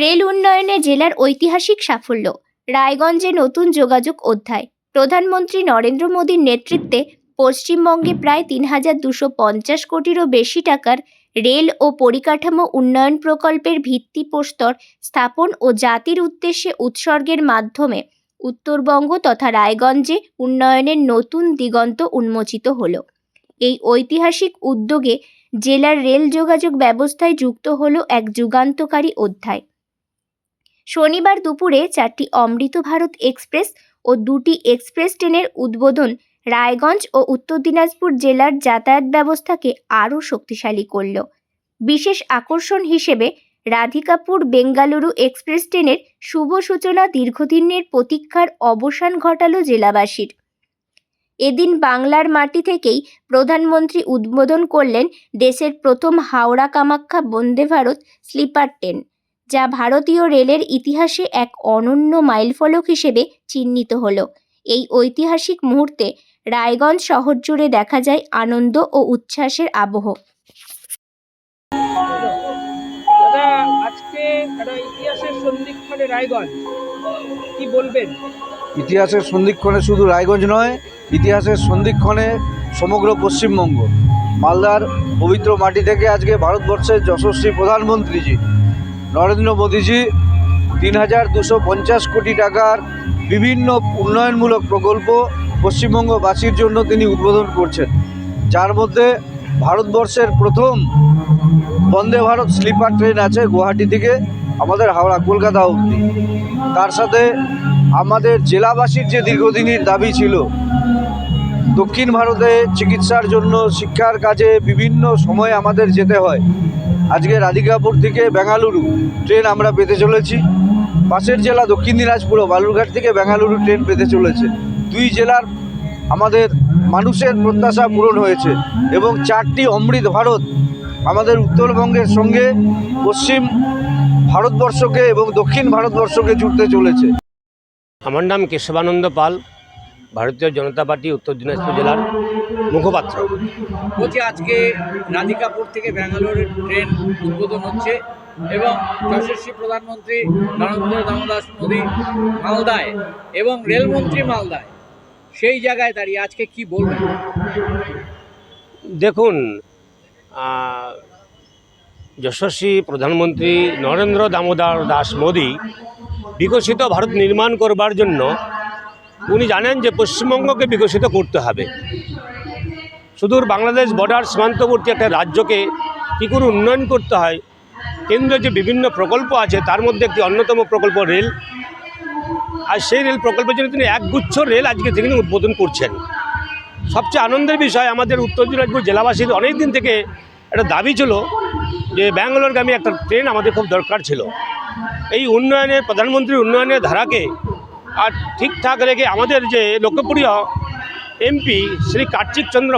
Rail উন্নয়নে জেলার ঐতিহাসিক সাফল্য। রায়গঞ্জে নতুন যোগাযোগ অধ্যায়। প্রধানমন্ত্রী নরেন্দ্র মোদীর নেতৃত্বে পশ্চিমবঙ্গে প্রায় তিন হাজার দুশো পঞ্চাশ কোটিরও বেশি টাকার রেল ও পরিকাঠামো উন্নয়ন প্রকল্পের ভিত্তিপ্রস্তর স্থাপন ও জাতির উদ্দেশ্যে উৎসর্গের মাধ্যমে উত্তরবঙ্গ তথা রায়গঞ্জে উন্নয়নের নতুন দিগন্ত উন্মোচিত হল। এই ঐতিহাসিক উদ্যোগে জেলার রেল যোগাযোগ ব্যবস্থায় যুক্ত হলো এক যুগান্তকারী অধ্যায়। শনিবার দুপুরে চারটি অমৃত ভারত এক্সপ্রেস ও দুটি এক্সপ্রেস ট্রেনের উদ্বোধন রায়গঞ্জ ও উত্তর দিনাজপুর জেলার যাতায়াত ব্যবস্থাকে আরও শক্তিশালী করল। বিশেষ আকর্ষণ হিসেবে রাধিকাপুর বেঙ্গালুরু এক্সপ্রেস ট্রেনের শুভ সূচনা দীর্ঘদিনের প্রতীক্ষার অবসান ঘটালো জেলাবাসীর। এদিন বাংলার মাটি থেকেই প্রধানমন্ত্রী উদ্বোধন করলেন দেশের প্রথম হাওড়া কামাখ্যা বন্দে ভারত স্লিপার ট্রেন। যা ভারতীয় রেলের ইতিহাসে এক অনন্য মাইলফলক হিসেবে চিহ্নিত হল। এই ঐতিহাসিক মুহূর্তে রায়গঞ্জ শহর জুড়ে দেখা যায় আনন্দ ও উচ্ছ্বাসের আবহ। দাদা আজকে একটা ইতিহাসের সন্ধিক্ষণে রায়গঞ্জ কি বলবেন? ইতিহাসের সন্ধিক্ষণে শুধু রায়গঞ্জ নয় ইতিহাসের সন্ধিক্ষণে সমগ্র পশ্চিমবঙ্গ। মালদার পবিত্র মাটি থেকে আজকে ভারতবর্ষের যশস্বী প্রধানমন্ত্রীজি নরেন্দ্র মোদীজি, তিন হাজার দুশো পঞ্চাশ কোটি টাকার বিভিন্ন উন্নয়নমূলক প্রকল্প পশ্চিমবঙ্গবাসীর জন্য তিনি উদ্বোধন করছেন। যার মধ্যে ভারতবর্ষের প্রথম বন্দে ভারত স্লিপার ট্রেন আছে গুয়াহাটি থেকে আমাদের হাওড়া, কলকাতা অবধি। তার সাথে আমাদের জেলাবাসীর যে দীর্ঘদিনের দাবি ছিল, দক্ষিণ ভারতে চিকিৎসার জন্য, শিক্ষার কাজে বিভিন্ন সময় আমাদের যেতে হয়। আজকে রাধিকাপুর থেকে বেঙ্গালুরু ট্রেন আমরা পেতে চলেছি। পাশের জেলা দক্ষিণ দিনাজপুরও বালুরঘাট থেকে বেঙ্গালুরু ট্রেন পেতে চলেছে। দুই জেলার আমাদের মানুষের প্রত্যাশা পূরণ হয়েছে এবং চারটি অমৃত ভারত আমাদের উত্তরবঙ্গের সঙ্গে পশ্চিম ভারতবর্ষকে এবং দক্ষিণ ভারতবর্ষকে জুড়তে চলেছে। আমার নাম কেশবানন্দ পাল। ভারতীয় জনতা পার্টি উত্তর দিনাজপুর জেলার মুখপাত্র। বলছি আজকে রাধিকাপুর থেকে ব্যাঙ্গালোরের ট্রেন উদ্বোধন হচ্ছে এবং যশস্বী প্রধানমন্ত্রী নরেন্দ্র দামোদাস মোদী মালদায় এবং রেলমন্ত্রী মালদায় সেই জায়গায় দাঁড়িয়ে আজকে কি বলবেন? দেখুন যশস্বী প্রধানমন্ত্রী নরেন্দ্র দামোদর দাস মোদী বিকশিত ভারত নির্মাণ করবার জন্য উনি জানেন যে পশ্চিমবঙ্গকে বিকশিত করতে হবে। সুদূর বাংলাদেশ বর্ডার সীমান্তবর্তী একটা রাজ্যকে কী করে উন্নয়ন করতে হয় কেন্দ্রের যে বিভিন্ন প্রকল্প আছে, তার মধ্যে একটি অন্যতম প্রকল্প রেল। আর সেই রেল প্রকল্পের জন্য তিনি একগুচ্ছ রেল আজকে তিনি উদ্বোধন করছেন। সবচেয়ে আনন্দের বিষয় আমাদের উত্তর দিনাজপুর জেলাবাসীর অনেক দিন থেকে একটা দাবি ছিল যে ব্যাঙ্গালোরগামী একটা ট্রেন আমাদের খুব দরকার ছিল। এই উন্নয়নে, প্রধানমন্ত্রীর উন্নয়নের ধারাকে আর ঠিকঠাক রেখে আমাদের যে লোকপ্রিয় এমপি শ্রী কার্তিক চন্দ্র